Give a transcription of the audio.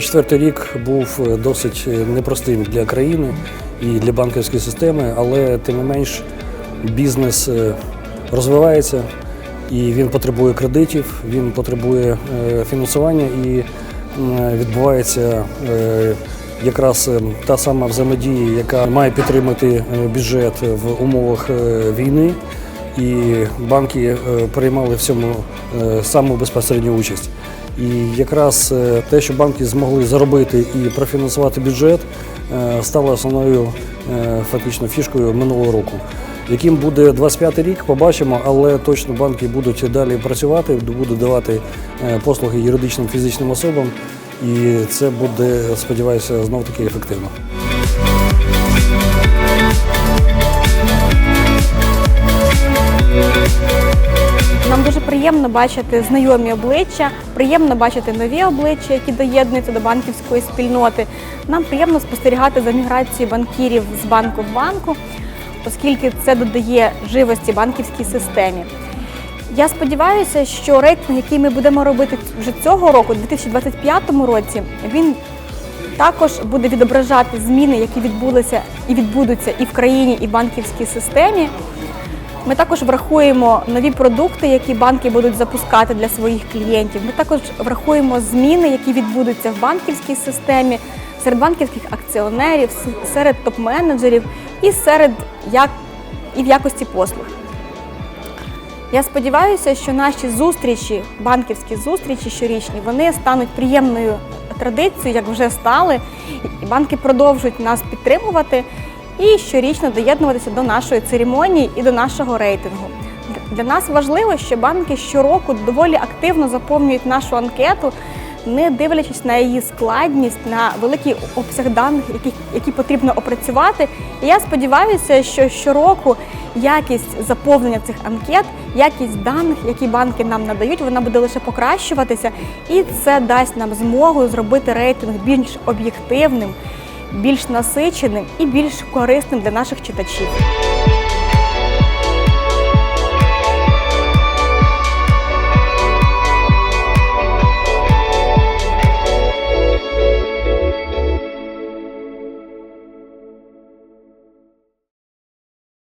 24 рік був е, досить е, непростим для країни і для банківської системи, але тим не менш бізнес е, розвивається і він потребує кредитів, він потребує фінансування і відбувається якраз та сама взаємодія, яка має підтримати бюджет в умовах війни. І банки приймали в цьому саму безпосередню участь. І якраз е, те, що банки змогли заробити і профінансувати бюджет, е, стало основною е, фактично фішкою минулого року. Яким буде 25 рік, побачимо, але точно банки будуть далі працювати, будуть давати послуги юридичним фізичним особам, і це буде, сподіваюся, знов таки ефективно. Нам дуже приємно бачити знайомі обличчя, приємно бачити нові обличчя, які доєднуються до банківської спільноти. Нам приємно спостерігати за міграцією банкірів з банку в банку, оскільки це додає живості банківській системі. Я сподіваюся, що рейтинг, який ми будемо робити вже цього року, у 2025 році, він також буде відображати зміни, які відбулися і відбудуться і в країні, і в банківській системі. Ми також врахуємо нові продукти, які банки будуть запускати для своїх клієнтів. Ми також врахуємо зміни, які відбудуться в банківській системі, серед банківських акціонерів, серед топ-менеджерів і серед як і в якості послуг. Я сподіваюся, що наші зустрічі, банківські зустрічі щорічні, вони стануть приємною традицією, як вже стали, і банки продовжують нас підтримувати і щорічно доєднуватися до нашої церемонії і до нашого рейтингу. Для нас важливо, що банки щороку доволі активно заповнюють нашу анкету, не дивлячись на її складність, на великий обсяг даних, які, які потрібно опрацювати. І я сподіваюся, що щороку якість заповнення цих анкет, якість даних, які банки нам надають, вона буде лише покращуватися, і це дасть нам змогу зробити рейтинг більш об'єктивним, більш насиченим і більш корисним для наших читачів.